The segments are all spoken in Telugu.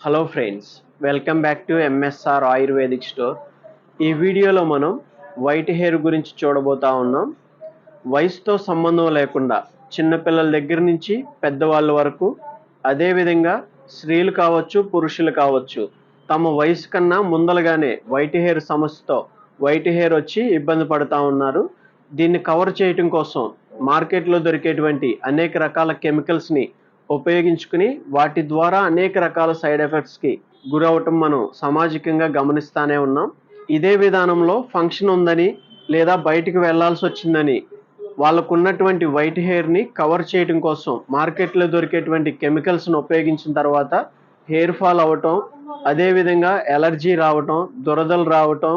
Hello friends welcome back to MSR ayurvedic store ఈ వీడియోలో మనం వైట్ హెయిర్ గురించి చూడబోతా ఉన్నాం. వయసుతో సంబంధం లేకుండా చిన్నపిల్లల దగ్గర నుంచి పెద్దవాళ్ళ వరకు అదేవిధంగా స్త్రీలు కావచ్చు పురుషులు కావచ్చు తమ వయసు కన్నా ముందలుగానే వైట్ హెయిర్ సమస్యతో వైట్ హెయిర్ వచ్చి ఇబ్బంది పడుతూ ఉన్నారు. దీన్ని కవర్ చేయటం కోసం మార్కెట్లో దొరికేటువంటి అనేక రకాల కెమికల్స్ని ఉపయోగించుకుని వాటి ద్వారా అనేక రకాల సైడ్ ఎఫెక్ట్స్కి గురవటం మనం సామాజికంగా గమనిస్తానే ఉన్నాం. ఇదే విధానంలో ఫంక్షన్ ఉందని లేదా బయటికి వెళ్ళాల్సి వచ్చిందని వాళ్ళకు ఉన్నటువంటి వైట్ హెయిర్ని కవర్ చేయడం కోసం మార్కెట్లో దొరికేటువంటి కెమికల్స్ను ఉపయోగించిన తర్వాత హెయిర్ ఫాల్ అవ్వటం అదేవిధంగా ఎలర్జీ రావటం దురదలు రావటం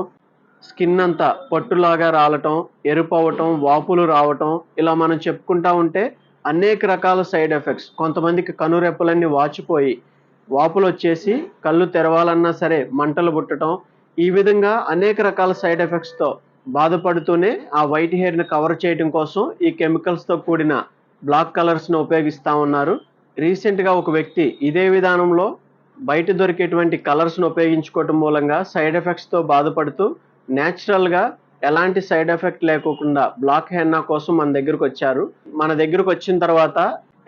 స్కిన్ అంతా పట్టులాగా రాలటం ఎరుపు అవటం వాపులు రావటం ఇలా మనం చెప్పుకుంటా ఉంటే అనేక రకాల సైడ్ ఎఫెక్ట్స్. కొంతమందికి కనురెప్పలన్నీ వాచిపోయి వాపులు వచ్చేసి కళ్ళు తెరవాలన్నా సరే మంటలు పుట్టడం ఈ విధంగా అనేక రకాల సైడ్ ఎఫెక్ట్స్తో బాధపడుతూనే ఆ వైట్ హెయిర్ని కవర్ చేయడం కోసం ఈ కెమికల్స్తో కూడిన బ్లాక్ కలర్స్ను ఉపయోగిస్తూ ఉన్నారు. రీసెంట్గా ఒక వ్యక్తి ఇదే విధానంలో బయట దొరికేటువంటి కలర్స్ను ఉపయోగించుకోవటం మూలంగా సైడ్ ఎఫెక్ట్స్తో బాధపడుతూ న్యాచురల్గా ఎలాంటి సైడ్ ఎఫెక్ట్ లేకోకుండా బ్లాక్ హెన్నా కోసం మన దగ్గరకు వచ్చారు. మన దగ్గరకు వచ్చిన తర్వాత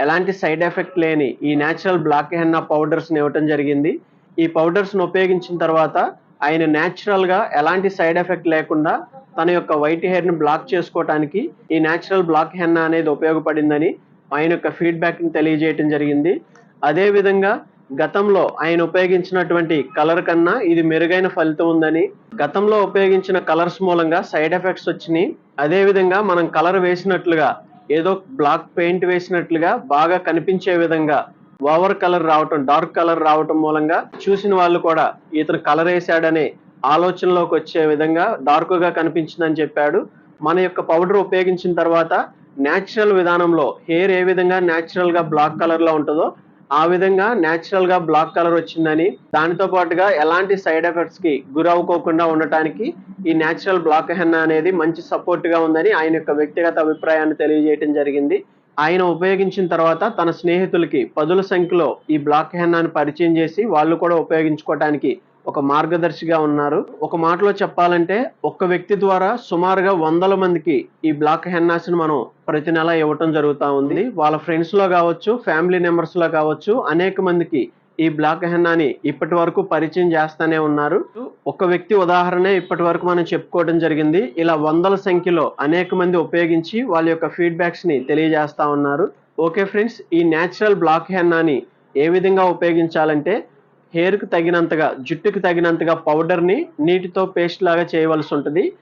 ఎలాంటి సైడ్ ఎఫెక్ట్ లేని ఈ న్యాచురల్ బ్లాక్ హెన్నా పౌడర్స్ని ఇవ్వటం జరిగింది. ఈ పౌడర్స్ని ఉపయోగించిన తర్వాత ఆయన న్యాచురల్గా ఎలాంటి సైడ్ ఎఫెక్ట్ లేకుండా తన యొక్క వైట్ హెయిర్ని బ్లాక్ చేసుకోవటానికి ఈ న్యాచురల్ బ్లాక్ హెన్నా అనేది ఉపయోగపడిందని ఆయన యొక్క ఫీడ్బ్యాక్ని తెలియజేయటం జరిగింది. అదేవిధంగా గతంలో ఆయన ఉపయోగించినటువంటి కలర్ కన్నా ఇది మెరుగైన ఫలితం ఉందని గతంలో ఉపయోగించిన కలర్స్ మూలంగా సైడ్ ఎఫెక్ట్స్ వచ్చినాయి. అదేవిధంగా మనం కలర్ వేసినట్లుగా ఏదో బ్లాక్ పెయింట్ వేసినట్లుగా బాగా కనిపించే విధంగా ఓవర్ కలర్ రావటం డార్క్ కలర్ రావటం మూలంగా చూసిన వాళ్ళు కూడా ఇతను కలర్ వేసాడనే ఆలోచనలోకి వచ్చే విధంగా డార్క్గా కనిపించిందని చెప్పాడు. మన యొక్క పౌడర్ ఉపయోగించిన తర్వాత న్యాచురల్ విధానంలో హెయిర్ ఏ విధంగా న్యాచురల్గా బ్లాక్ కలర్లో ఉంటుందో ఆ విధంగా న్యాచురల్గా బ్లాక్ కలర్ వచ్చిందని దానితో పాటుగా ఎలాంటి సైడ్ ఎఫెక్ట్స్కి గురవ్వకోకుండా ఉండటానికి ఈ న్యాచురల్ బ్లాక్ హెన్నా అనేది మంచి సపోర్ట్గా ఉందని ఆయన యొక్క వ్యక్తిగత అభిప్రాయాన్ని తెలియజేయడం జరిగింది. ఆయన ఉపయోగించిన తర్వాత తన స్నేహితులకి పదుల సంఖ్యలో ఈ బ్లాక్ హెన్నాను పరిచయం చేసి వాళ్ళు కూడా ఉపయోగించుకోవటానికి ఒక మార్గదర్శిగా ఉన్నారు. ఒక మాటలో చెప్పాలంటే ఒక్క వ్యక్తి ద్వారా సుమారుగా వందల మందికి ఈ బ్లాక్ హెన్నాస్ మనం ప్రతి నెల ఇవ్వటం జరుగుతూ ఉంది. వాళ్ళ ఫ్రెండ్స్లో కావచ్చు ఫ్యామిలీ మెంబర్స్లో కావచ్చు అనేక మందికి ఈ బ్లాక్ హెన్నాని ఇప్పటి వరకు పరిచయం చేస్తానే ఉన్నారు. ఒక వ్యక్తి ఉదాహరణ ఇప్పటి వరకు మనం చెప్పుకోవడం జరిగింది. ఇలా వందల సంఖ్యలో అనేక మంది ఉపయోగించి వాళ్ళ యొక్క ఫీడ్బ్యాక్స్ని తెలియజేస్తా ఉన్నారు. ఓకే ఫ్రెండ్స్ ఈ న్యాచురల్ బ్లాక్ హెన్నాని ఏ విధంగా ఉపయోగించాలంటే హెయిర్కి తగినంతగా జుట్టుకి తగినంతగా పౌడర్ని నీటితో పేస్ట్ లాగా చేయవలసి ఉంటుంది.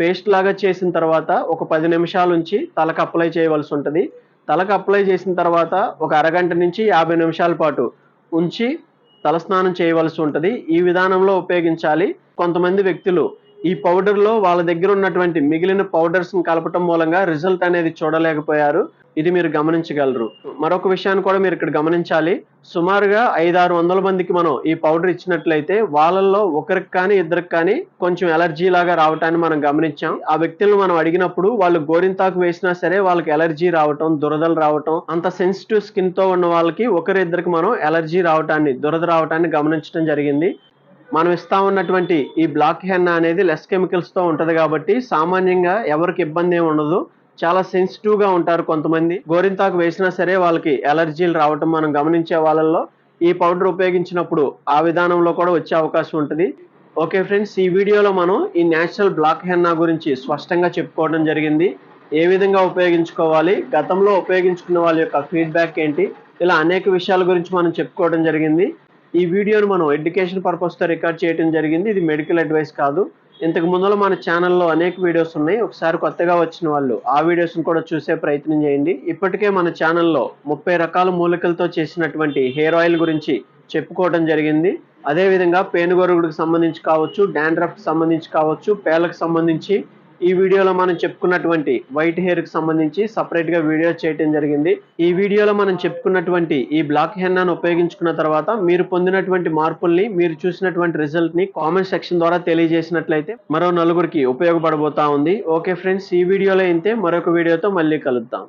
పేస్ట్ లాగా చేసిన తర్వాత ఒక పది నిమిషాల నుంచి తలకు అప్లై చేయవలసి ఉంటుంది. తలకు అప్లై చేసిన తర్వాత ఒక అరగంట నుంచి యాభై నిమిషాల పాటు ఉంచి తలస్నానం చేయవలసి ఉంటుంది. ఈ విధానంలో ఉపయోగించాలి. కొంతమంది వ్యక్తులు ఈ పౌడర్లో వాళ్ళ దగ్గర ఉన్నటువంటి మిగిలిన పౌడర్స్ని కలపటం మూలంగా రిజల్ట్ అనేది చూడలేకపోయారు. ఇది మీరు గమనించగలరు. మరొక విషయాన్ని కూడా మీరు ఇక్కడ గమనించాలి. సుమారుగా ఐదు ఆరు వందల మందికి మనం ఈ పౌడర్ ఇచ్చినట్లయితే వాళ్ళల్లో ఒకరికి కానీ ఇద్దరికి కానీ కొంచెం ఎలర్జీ లాగా రావటాన్ని మనం గమనించాం. ఆ వ్యక్తులను మనం అడిగినప్పుడు వాళ్ళు గోరింతాకు వేసినా సరే వాళ్ళకి ఎలర్జీ రావటం దురదలు రావటం అంత సెన్సిటివ్ స్కిన్తో ఉన్న వాళ్ళకి ఒకరిద్దరికి మనం ఎలర్జీ రావటాన్ని దురద రావటాన్ని గమనించడం జరిగింది. మనం ఇస్తా ఉన్నటువంటి ఈ బ్లాక్ హెన్నా అనేది లెస్ కెమికల్స్తో ఉంటుంది కాబట్టి సామాన్యంగా ఎవరికి ఇబ్బంది ఏమి ఉండదు. చాలా సెన్సిటివ్గా ఉంటారు కొంతమంది. గోరింతాకు వేసినా సరే వాళ్ళకి ఎలర్జీలు రావటం మనం గమనించే వాళ్ళల్లో ఈ పౌడర్ ఉపయోగించినప్పుడు ఆ విధానంలో కూడా వచ్చే అవకాశం ఉంటుంది. ఓకే ఫ్రెండ్స్ ఈ వీడియోలో మనం ఈ నేచురల్ బ్లాక్ హెన్నా గురించి స్పష్టంగా చెప్పుకోవడం జరిగింది. ఏ విధంగా ఉపయోగించుకోవాలి గతంలో ఉపయోగించుకున్న వాళ్ళ యొక్క ఫీడ్బ్యాక్ ఏంటి ఇలా అనేక విషయాల గురించి మనం చెప్పుకోవడం జరిగింది. ఈ వీడియోను మనం ఎడ్యుకేషన్ పర్పస్తో రికార్డ్ చేయడం జరిగింది. ఇది మెడికల్ అడ్వైస్ కాదు. ఇంతకు ముందులో మన ఛానల్లో అనేక వీడియోస్ ఉన్నాయి. ఒకసారి కొత్తగా వచ్చిన వాళ్ళు ఆ వీడియోస్ని కూడా చూసే ప్రయత్నం చేయండి. ఇప్పటికే మన ఛానల్లో ముప్పై రకాల మూలికలతో చేసినటువంటి హెయిర్ ఆయిల్ గురించి చెప్పుకోవడం జరిగింది. అదేవిధంగా పేనుగొరుగుడికి సంబంధించి కావచ్చు డాండ్రఫ్కి సంబంధించి కావచ్చు పేలకు సంబంధించి ఈ వీడియోలో మనం చెప్పుకున్నటువంటి వైట్ హెయిర్కి సంబంధించి సపరేట్గా వీడియో చేయటం జరిగింది. ఈ వీడియోలో మనం చెప్పుకున్నటువంటి ఈ బ్లాక్ హెన్నాను ఉపయోగించుకున్న తర్వాత మీరు పొందినటువంటి మార్పుల్ని మీరు చూసినటువంటి రిజల్ట్ని కామెంట్ సెక్షన్ ద్వారా తెలియజేసినట్లయితే మరో నలుగురికి ఉపయోగపడబోతా ఉంది. ఓకే ఫ్రెండ్స్ ఈ వీడియోలో అయితే మరొక వీడియోతో మళ్ళీ కలుద్దాం.